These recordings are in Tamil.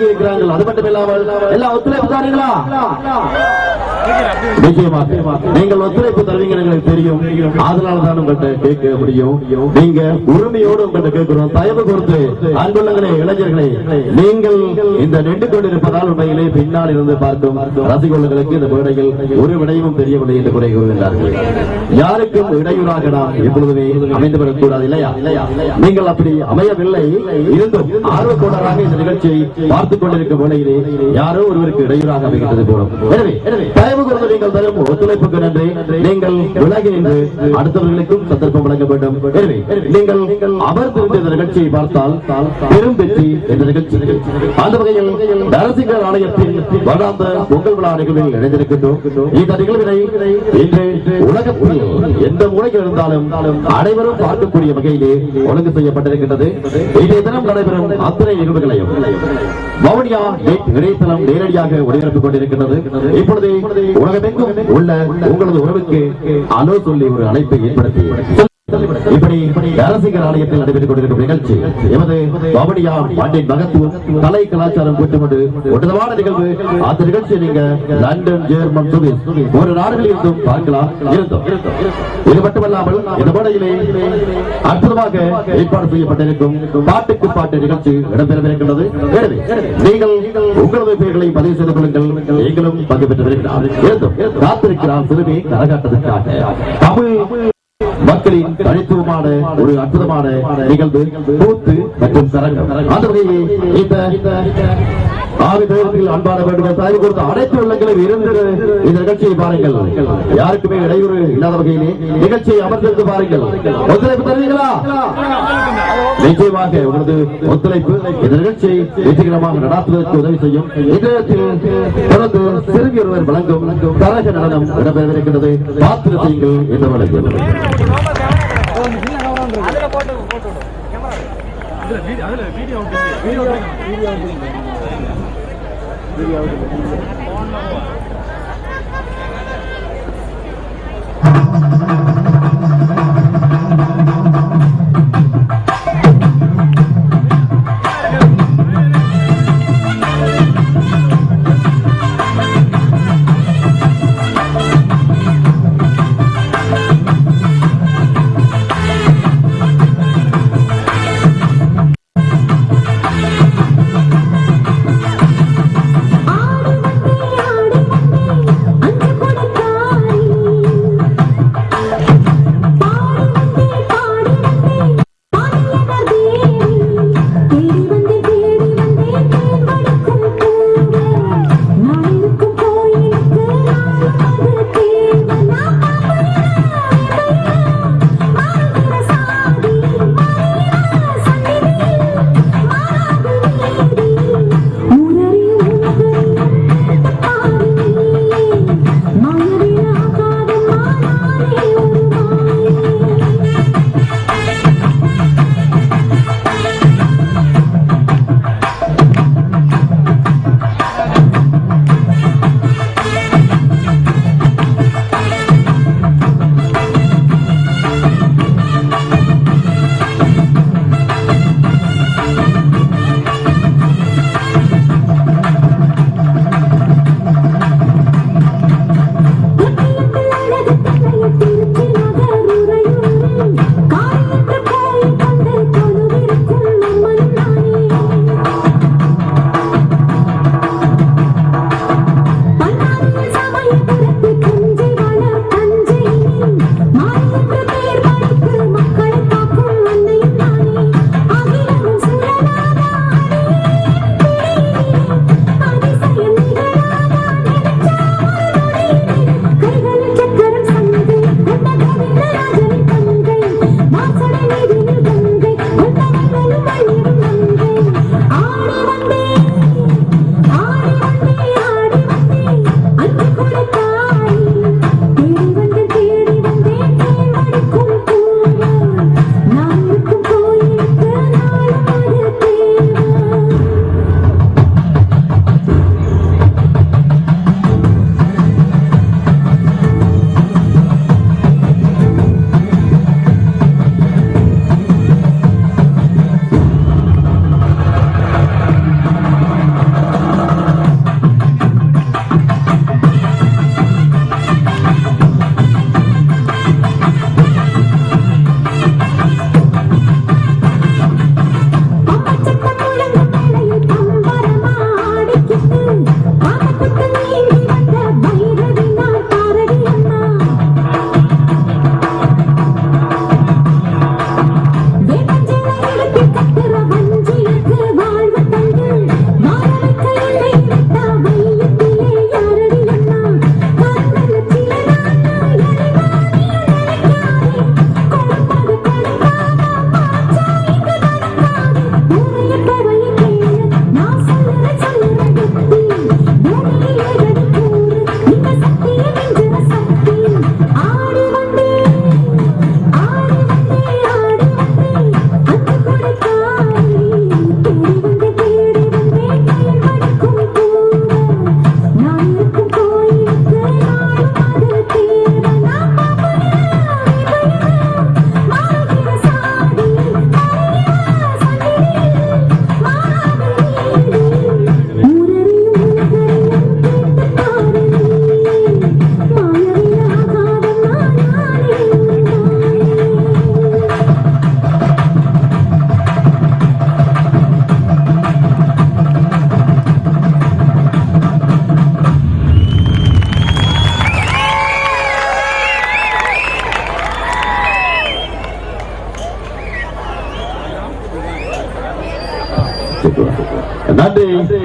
இருக்கிறார்கள். அது மட்டும் இல்லாமல் எல்லாம் ஒத்துழைப்பு தாரீங்களா நிச்சயமாக. நீங்கள் ஒத்துழைப்பு தருவீங்க எங்களுக்கு தெரியும். அதனால தான் உங்கள்கிட்ட கேட்க முடியும். நீங்க உரிமையோடு உங்கள்கிட்ட கேட்கிறோம். தயவு கொடுத்து அன்புள்ளங்களே இளைஞர்களே நீங்கள் இந்த நின்று கொண்டிருப்பதால் உண்மையிலே பின்னால் இருந்து பார்க்கும் ரசிகர்களுக்கு இந்த மேடையில் ஒரு விடையும் தெரியவில்லை என்று குறை கூறுகின்றார்கள். யாருக்கும் இடையூறாக நாம் எப்பொழுதுமே அமைந்து விடக்கூடாது இல்லையா? நீங்கள் அப்படி அமையவில்லை. இருந்தும் ஆர்வத்தோடராக இந்த நிகழ்ச்சியை பார்த்துக் கொண்டிருக்கும் வேளையிலே யாரோ ஒருவருக்கு இடையூறாக அமைகின்றது போலும். எனவே எனவே தயவு கூர்ந்து நீங்கள் தரும் ஒத்துழைப்புக்கு நன்றி. நீங்கள் விலகி நின்று அடுத்தவர்களுக்கும் சந்தர்ப்பம் வழங்க வேண்டும். எனவே நீங்கள் அமர்ந்திருந்த இந்த நிகழ்ச்சியை பார்த்தால் பெரும் வெற்றி இந்த நிகழ்ச்சி. அந்த வகையில் நரசிங்கர் ஆணையத்தின் வருடாந்த பொங்கல் விழா நிகழ்வில் இணைந்திருக்கின்றோம். இந்த நிகழ்வினை இன்று உலகத்தில் எந்த மூலையில் இருந்தாலும் அனைவரும் பார்க்கக்கூடிய வகையிலே ஒழுங்கு செய்யப்பட்டிருக்கின்றது. இன்றைய தினம் நடைபெறும் அத்தனை நிகழ்வுகளையும் வவுனியா நெட் இணையதளம் நேரடியாக ஒளிபரப்பிக் கொண்டிருக்கின்றது. இப்பொழுது உலகமெங்கும் உள்ள உங்களது உறவுக்கு அலோ சொல்லி ஒரு அழைப்பை ஏற்படுத்தி இப்படி நரசிங்கர் ஆலயத்தில் நடைபெற்றுக் கொண்டிருக்கும் நிகழ்ச்சி எமது வவுனியா மண்ணின் மகத்துவம் கலை கலாச்சாரம் கூட்டுமொண்டு உன்னதமான நிகழ்வு. அந்த நிகழ்ச்சியை நீங்க லண்டன் ஜெர்மன் சுவிஸ் ஒரு நாடுகளில் இருந்தும் பார்க்கலாம். இருந்தோம் இது மட்டுமல்லாமல் இந்த மேடையிலே அற்புதமாக ஏற்பாடு செய்யப்பட்டிருக்கும் பாட்டுக்கு பாட்டு நிகழ்ச்சி இடம்பெறவிருக்கின்றது. எனவே நீங்கள் உங்களது பெயர்களை பதிவு செய்து கொள்ளுங்கள். நீங்களும் பங்கு பெற்றிருக்கிறார் இருந்தும் காத்திருக்கிறார் சிறுமி கரகாட்டத்திற்காக தமிழ் மக்களின் தனித்துவமான ஒரு அற்புதமான நிகழ்வு கூத்து மற்றும் சரங்கம். அந்த வகையிலே இந்த ஆவிதத்தில் அன்பான வேண்டும் தாய் கொடுத்த அனைத்து உள்ளங்களும் இருந்து இந்த நிகழ்ச்சியை பாருங்கள். யாருக்குமே இடையூறு இல்லாத வகையிலே நிகழ்ச்சியை அமர்ந்திருந்து பாருங்கள். ஒத்துழைப்பு தருவீங்களா நிச்சயமாக உங்களது ஒத்துழைப்பு இந்த நிகழ்ச்சியை வெற்றிகரமாக நடாத்துவதற்கு உதவி செய்யும். இதயத்தில் தொடர்ந்து சிறுமி ஒருவர் வழங்கும் தரக நடனம் இடம்பெறவிருக்கிறது பார்த்து செய்யுங்கள் என்று வழங்குகிறது அதுல போட்டு போட்டு விடு. கேமரா ஆடு வந்து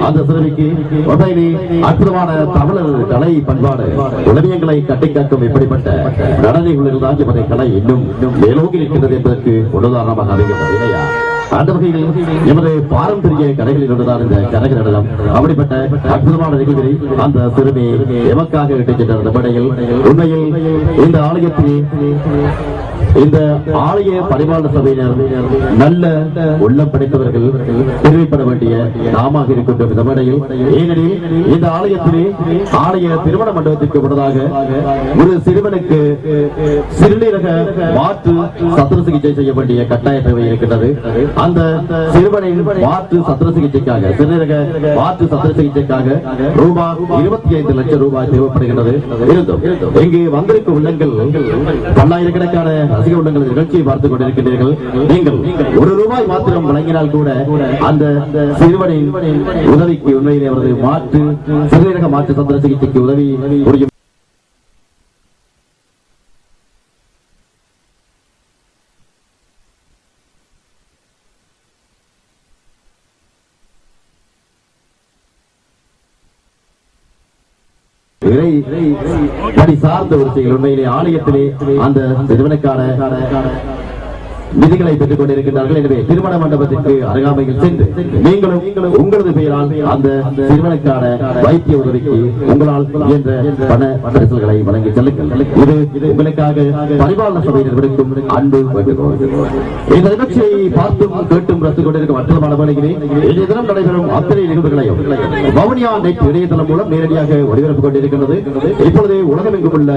அந்த சிறுமிக்கு உதவி அற்புதமான தமிழர் கலை பண்பாடு உளவியங்களை கட்டிக்காக்கும் இப்படிப்பட்ட நடனைகளில் தான் இவரை கலை இன்னும் மேலோங்கி நிற்கிறது என்பதற்கு உதாரணமாக அமைகிறது இல்லையா அந்த வகையில் எமது பாரம்பரிய கடைகளில் இருந்ததால் இந்த கரக நடனம். அப்படிப்பட்ட அற்புதமான நிகழ்வினை அந்த சிறுமி எமக்காக இட்டுச் சென்ற நிபடையில் உண்மையில் இந்த ஆலயத்தில் இந்த ஆலய பரிமாண சபையினர் நல்ல உள்ளம் படைத்தவர்கள் தெரிவிப்பட வேண்டிய நாமாக இருக்கின்ற விதமடையில் ஏனெனில் இந்த ஆலயத்திலே ஆலய திருமண மண்டபத்திற்கு முன்னதாக ஒரு சிறுவனுக்கு சிறுநீரக மாற்று சத்திர சிகிச்சை செய்ய வேண்டிய கட்டாய தேவை இருக்கின்றது. அந்த சிறுவனின் மாற்று சத்திர சிகிச்சைக்காக சிறுநீரக மாற்று சத்திர சிகிச்சைக்காக ரூபாய் இருபத்தி ஐந்து லட்சம் ரூபாய் தேவைப்படுகின்றது. இருந்தும் இங்கு வந்திருக்கும் உள்ளங்கள் பல்லாயிரக்கணக்கான ரசிக உள்ளங்கள் நிகழ்ச்சியை பார்த்துக் கொண்டிருக்கிறீர்கள் நீங்கள் ஒரு ரூபாய் மாத்திரம் வழங்கினால் கூட அந்த சிறுவனின் உதவிக்கு உண்மையிலே அவரது மாற்று சிறுநீரக மாற்று சத்திர சிகிச்சைக்கு உதவி இறை படி சார்ந்த ஒரு செயல் உண்மையிலே ஆலயத்திலே அந்த சிறுவனுக்கான விதிகளை பெற்றுக் கொண்டிருக்கின்றார்கள். எனவே திருமண மண்டபத்திற்கு அருகாமையில் சென்று நீங்களும் உங்களது பெயரால் அந்த திருமணக்கான வைத்திய உதவிக்கு உங்களால் இயன்ற பண பரிசல்களை வழங்கி செல்லுங்கள். இது உங்களுக்காக பரிபாலன சபையினர் விடுக்கும் அன்பு வேண்டுகோள். இந்த நிகழ்ச்சியை பார்த்தும் கேட்டும் ரசித்துக் கொண்டிருக்கும் மற்ற வேலைகளே இன்றைய தினம் நடைபெறும் அத்தனை நிகழ்வுகளையும் வவுனியா நெட் இணையதளம் மூலம் நேரடியாக ஒளிபரப்பு கொண்டிருக்கின்றது. இப்பொழுது உலகமெங்கும் உள்ள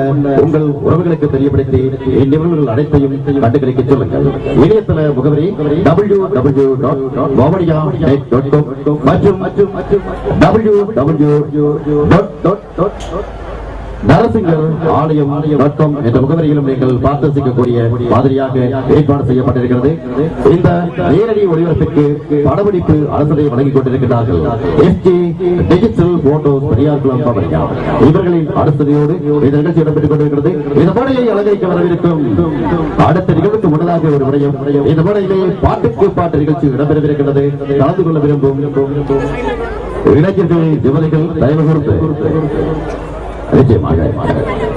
உங்கள் உறவுகளுக்கு தெரியப்படுத்தி இந்நிகழ்வுகள் அனைத்தையும் கண்டுகளிக்க சொல்லுங்கள். இணையதள முகவரி W W dot Vavuniya net dot com மற்றும் W W dot dot Narasingar ஆலயம் வட்டம் என்ற முகவரியிலும் நீங்கள் பார்த்திருக்கக்கூடிய மாதிரியாக ஏற்பாடு செய்யப்பட்டிருக்கிறது. இந்த நேரடி ஒளிபரப்பிற்கு படப்பிடிப்பு அரசரை வழங்கிக் கொண்டிருக்கிறார்கள். எஸ்ஜி டிஜிட்டல் போட்டோ பெரியார்குளம் பவனியா இவர்களின் அரசரையோடு இந்த நிகழ்ச்சி இடம்பெற்றுக் கொண்டிருக்கிறது. இந்த முறையை அலங்கரிக்க வரவிருக்கும் அடுத்த நிகழ்வுக்கு முன்னதாக ஒரு விடயம். இந்த முறையிலே பாட்டுக்கு பாட்டு நிகழ்ச்சி இடம்பெறவிருக்கிறது. கலந்து கொள்ள விரும்பும் இளைஞர்கள் திவதைகள் தயவு கொடுத்து 诶对马上马上